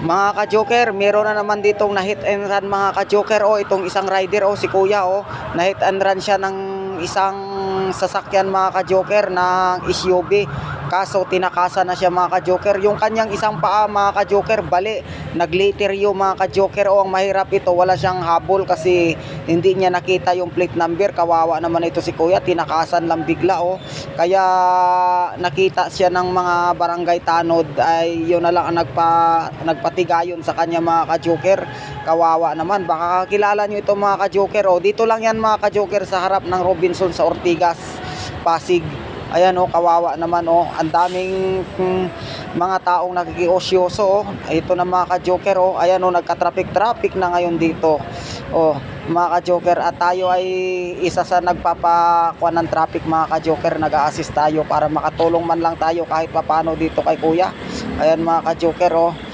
Mga ka-joker, meron na naman ditong na hit and run mga ka-joker. O, itong isang rider, o, si kuya, o, na hit and run siya ng isang sasakyan mga ka-joker ng SUV. Kaso tinakasan na siya mga ka-joker. Yung kanyang isang paa mga ka-joker, bali, nagliterio mga ka-joker. O, ang mahirap ito, wala siyang habol kasi hindi niya nakita yung plate number. Kawawa naman ito si kuya, tinakasan lang bigla. O, kaya nakita siya ng mga barangay tanod ay yun na lang ang nagpa, nagpatigayon sa kanya mga ka-joker. Kawawa naman. Baka kilala nyo ito mga ka-joker. O, dito lang yan mga ka-joker sa harap ng Robinson sa Ortigas, Pasig. Ayan o, kawawa naman o. Ang daming mm, mga taong nakikiosyoso o. Ito na mga ka-joker o. Ayan o, nagka-traffic-traffic na ngayon dito. O, mga ka-joker. At tayo ay isa sa nagpapakuan ng traffic mga ka-joker. Nag-a-assist tayo para makatulong man lang tayo kahit papano dito kay kuya. Ayan mga ka-joker o.